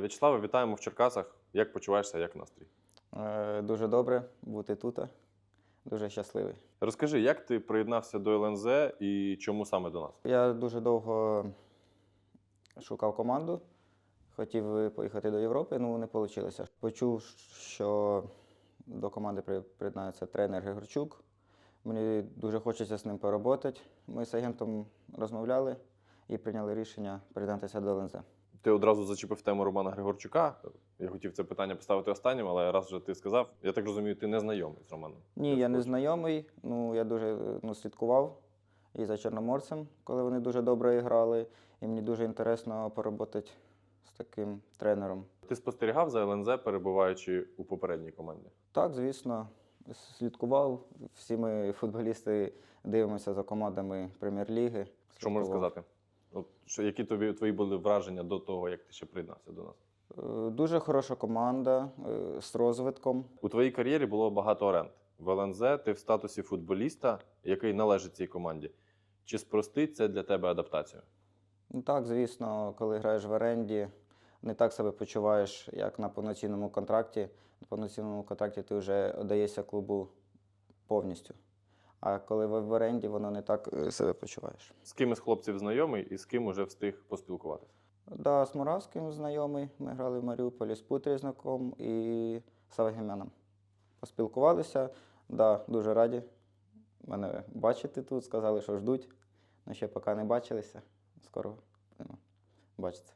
Е, В'ячеславе, вітаємо в Черкасах. Як почуваєшся, як настрій? Е, Дуже добре бути тут. Дуже щасливий. Розкажи, як ти приєднався до ЛНЗ і чому саме до нас? Я дуже довго шукав команду, хотів поїхати до Європи, ну не вийшло. Почув, що до команди при- приєднається тренер Григорчук. Мені дуже хочеться з ним поработати. Ми з агентом розмовляли і прийняли рішення приєднатися до ЛНЗ. Ти одразу зачепив тему Романа Григорчука. Я хотів це питання поставити останнім, але раз вже ти сказав, я так розумію, ти не знайомий з Романом. Ні, я не знайомий. Ну, я дуже ну, слідкував і за Чорноморцем, коли вони дуже добре грали. І мені дуже інтересно поработати з таким тренером. Ти спостерігав за ЛНЗ, перебуваючи у попередній команді? Так, звісно, слідкував. Всі ми, футболісти, дивимося за командами прем'єр-ліги. Що можеш сказати? От, що, які тобі твої були враження до того, як ти ще приєднався до нас? Е, Дуже хороша команда е, з розвитком. У твоїй кар'єрі було багато оренд. В ЛНЗ ти в статусі футболіста, який належить цій команді. Чи спростить це для тебе адаптацію? Ну так, звісно, коли граєш в оренді, не так себе почуваєш, як на повноцінному контракті. На повноцінному контракті ти вже віддаєшся клубу повністю. А коли ви в оренді, воно не так е, себе почуваєш. З ким із хлопців знайомий і з ким уже встиг поспілкуватися? Да, з Муравським знайомий. Ми грали в Маріуполі з Путрізнаком і Савгемяном. Поспілкувалися. Да, дуже раді мене бачити тут. Сказали, що ждуть. Ну, ще поки не бачилися. Скоро будемо бачитися.